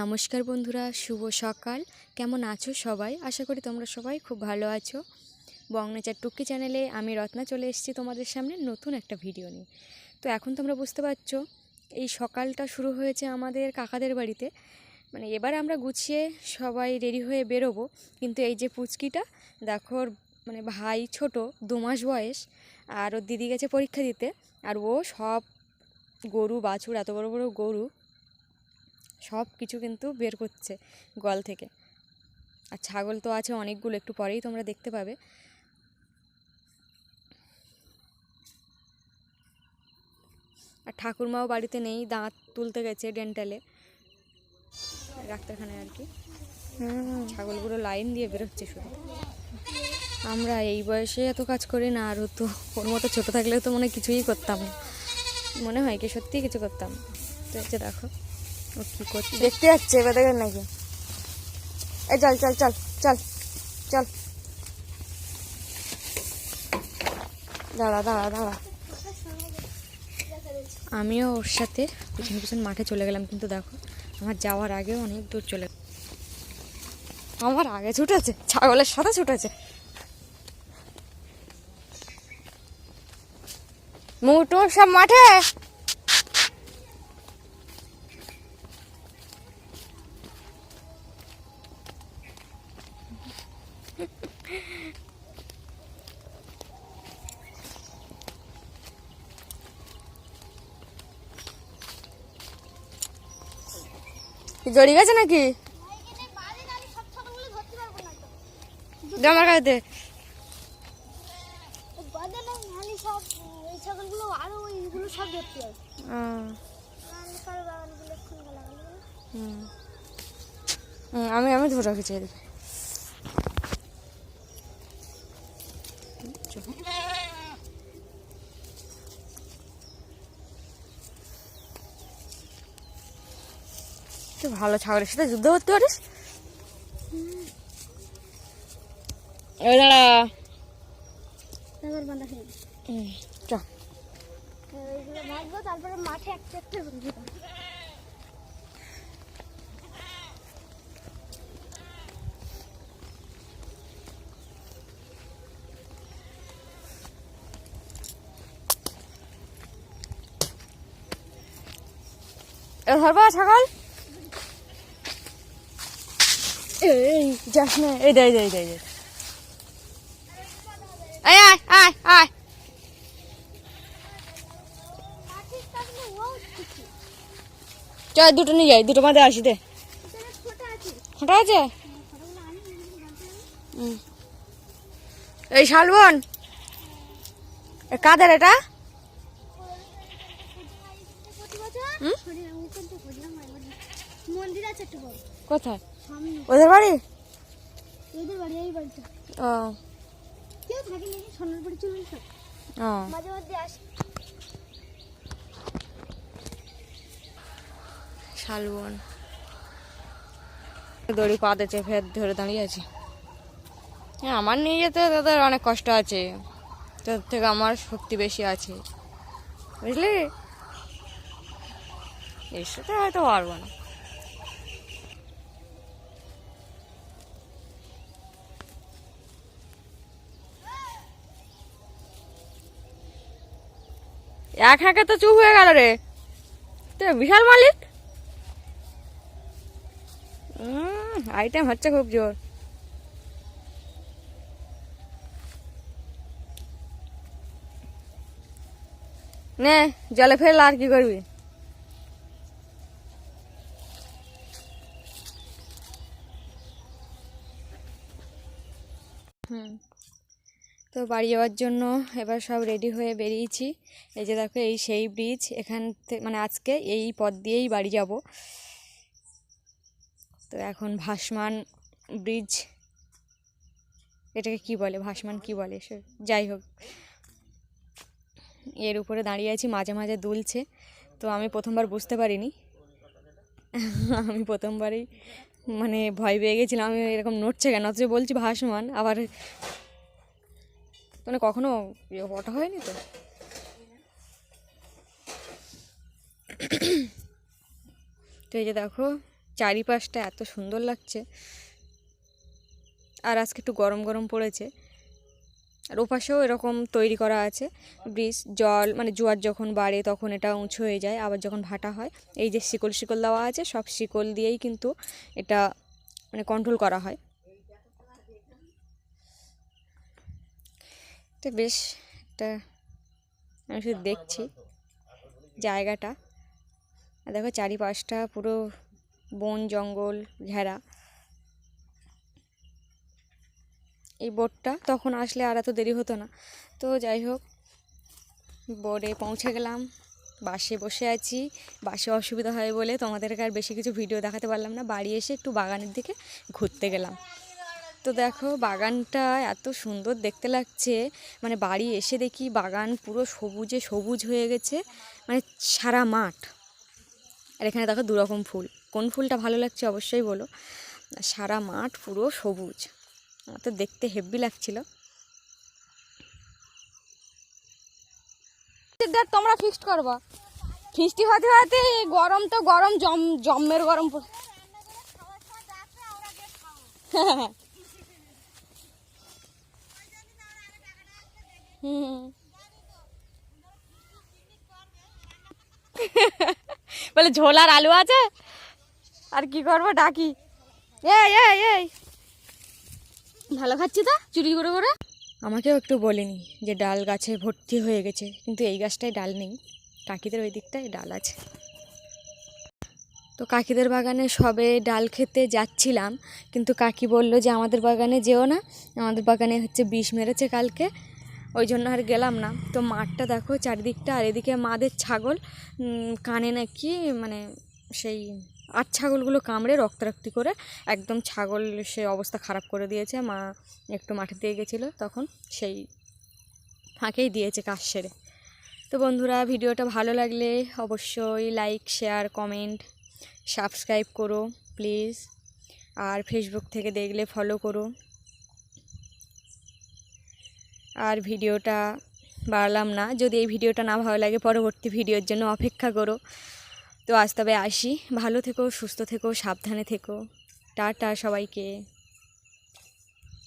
নমস্কার বন্ধুরা, শুভ সকাল। কেমন আছো সবাই? আশা করি তোমরা সবাই খুব ভালো আছো। বংনেচার টুকি চ্যানেলে আমি রত্না চলে এসেছি তোমাদের সামনে নতুন একটা ভিডিও নিয়ে। তো এখন তোমরা বুঝতে পারছ, এই সকালটা শুরু হয়েছে আমাদের কাকাদের বাড়িতে। মানে এবার আমরা গুছিয়ে সবাই রেডি হয়ে বেরোবো। কিন্তু এই যে পুচকিটা, দেখো মানে ভাই ছোট, দু মাস বয়স, আর ওর দিদি গেছে পরীক্ষা দিতে। আর ও সব গরু, বাছুর, এত বড় বড় গরু সব কিছু কিন্তু বের করছে গল থেকে। আর ছাগল তো আছে অনেকগুলো একটু পরেই তোমরা দেখতে পাবে। আর ঠাকুরমাও বাড়িতে নেই দাঁত তুলতে গেছে ডেন্টালে। ডাক্তারখানায় আর কি। ছাগলগুলো লাইন দিয়ে বেরোচ্ছে শুধু। আমরা এই বয়সে এত কাজ করি না আর তো ওর মতো ছোটো থাকলেও তো মনে হয় কিছুই করতাম না। মনে হয় কি সত্যিই কিছু করতাম। তো হচ্ছে দেখো। ও কী করছে দেখতে যাচ্ছে এবার দেখেন নাকি। এই চল চল চল চল চল। দাঁড়া দাঁড়া দাঁড়া। আমিও ওর সাথে পিছন পিছন মাঠে চলে গেলাম কিন্তু দেখো আমার যাওয়ার আগেও অনেক দূর চলে আমার আগে ছুটেছে ছাগলের সাথে ছুটেছে। মুটু সব মাঠে কি জড়িয়ে গেছে নাকি দে আমার কাছে দে বাজারে নালি সব এই ছাগলগুলো আরও ওইগুলো সব ধরতে হবে আহ, নালি কারও বাগানগুলো খুন লাগানো হুম। হুম, আমি আমি ধরে রাখছি এদিকে তুই ভালো ছাগলের সাথে যুদ্ধ করতে পারিস। দাঁড়া। তারপর চ। মাঠে একটা একটা ধরবা ছাগল? এই যাস না। এই দে এই দে এই দে এই আয় আয় আয় আয়। চল দুটো নিয়ে যাই দুটো মাঝে আসি দে। ছোট আছে। এই শালবন কাদের এটা? কোথায়? ওদের বাড়ি? এদের বাড়ি এই বাড়িটা। ও। কেউ থাকে নাকি সোনার বাড়ি চলে তো ও। মাঝে মাঝে আসে। শালবন। দড়ি পাতে চেপে ধরে দাঁড়িয়ে আছি। হ্যাঁ আমার নিয়ে যেতে তাদের অনেক কষ্ট আছে। তোর থেকে আমার শক্তি বেশি আছে। বুঝলি? এর সাথে হয়তো পারব না। এক হাঁকে তো চুপ হয়ে গেল রে। তো, বিশাল মালিক। আইটেম হচ্ছে খুব জোর। নে, জলে ফেললে আর কি করবি? হুম। তো বাড়ি যাওয়ার জন্য এবার সব রেডি হয়ে বেরিয়েছি। এই যে দেখো, এই সেই ব্রিজ এখান থেকে মানে আজকে এই পথ দিয়েই বাড়ি যাব। তো এখন ভাসমান ব্রিজ এটাকে কি বলে? ভাসমান কি বলে? সে, যাই হোক। এর উপরে দাঁড়িয়ে আছি, মাঝে মাঝে দুলছে। তো আমি প্রথমবার বুঝতে পারিনি। আমি প্রথমবারই মানে ভয় পেয়ে গেছিলাম, আমি এরকম নড়ছে কেন? অথচ বলছি ভাসমান, আবার মানে কখনো ইয়ে ওটা হয়নি তো? তো এই যে দেখো, চারিপাশটা এত সুন্দর লাগছে। আর আজকে একটু গরম গরম পড়েছে। আর ওপাশেও এরকম তৈরি করা আছে। ব্রিজ, জল মানে জোয়ার যখন বাড়ে তখন এটা উঁচু হয়ে যায়, আবার যখন ভাটা হয়। এই যে শিকল শিকল দেওয়া আছে, সব শিকল দিয়েই কিন্তু এটা মানে কন্ট্রোল করা হয়। এটা বেশ একটা আমি শুধু দেখছি জায়গাটা। আর দেখো চারিপাশটা পুরো বন, জঙ্গল, ঘেরা। এই বোটটা তখন আসলে আর এত দেরি হতো না। তো যাই হোক বোর্ডে পৌঁছে গেলাম। বাসে বসে আছি। বাসে অসুবিধা হয় বলে তোমাদেরকে আর বেশি কিছু ভিডিও দেখাতে পারলাম না। বাড়ি এসে একটু বাগানের দিকে ঘুরতে গেলাম। তো দেখো বাগানটা এত সুন্দর দেখতে লাগছে। মানে বাড়ি এসে দেখি বাগান পুরো সবুজে সবুজ হয়ে গেছে। মানে সারা মাঠ। আর এখানে দেখো দুরকম ফুল। কোন ফুলটা ভালো লাগছে অবশ্যই বলো। সারা মাঠ পুরো সবুজ। আমার তো দেখতে হেভি লাগছিল। দেখ তোমরা ফিক্সড করবা। ফিস্টি হতে হতে গরম তো গরম জম জমের গরম পড়ে- বলে, ঝোলার আলু আছে? আর কি করব? ডাকি। ভালো খাচ্ছি তো? চুরি করে করে? আমাকেও একটু বলেনি যে ডাল গাছে ভর্তি হয়ে গেছে, কিন্তু এই গাছটায় ডাল নেই। কাকিদের ওই দিকটায় ডাল আছে। তো কাকিদের বাগানে সবে ডাল খেতে যাচ্ছিলাম, কিন্তু কাকি বলল যে, আমাদের বাগানে যেও না। আমাদের বাগানে হচ্ছে বিষ মেরেছে কালকে। ওই জন্য আর গেলাম না। তো মাঠটা দেখো চারিদিকটা, আর এদিকে মাদের ছাগল কানে নাকি মানে সেই আর ছাগলগুলো কামড়ে রক্তারক্তি করে একদম ছাগল সে অবস্থা খারাপ করে দিয়েছে। মা একটু মাঠে দিয়ে গেছিল, তখন সেই ফাঁকেই দিয়েছে কাজ সেরে। তো বন্ধুরা, ভিডিওটা ভালো লাগলে অবশ্যই লাইক শেয়ার কমেন্ট সাবস্ক্রাইব করো প্লিজ আর ফেসবুক থেকে দেখলে ফলো করো। আর ভিডিওটা বাড়লাম না। যদি এই ভিডিওটা না ভালো লাগে, পরবর্তী ভিডিওর জন্য অপেক্ষা করো। তো আজ তবে আসি। ভালো থেকো, সুস্থ থেকো, সাবধানে থেকো। টাটা সবাইকে।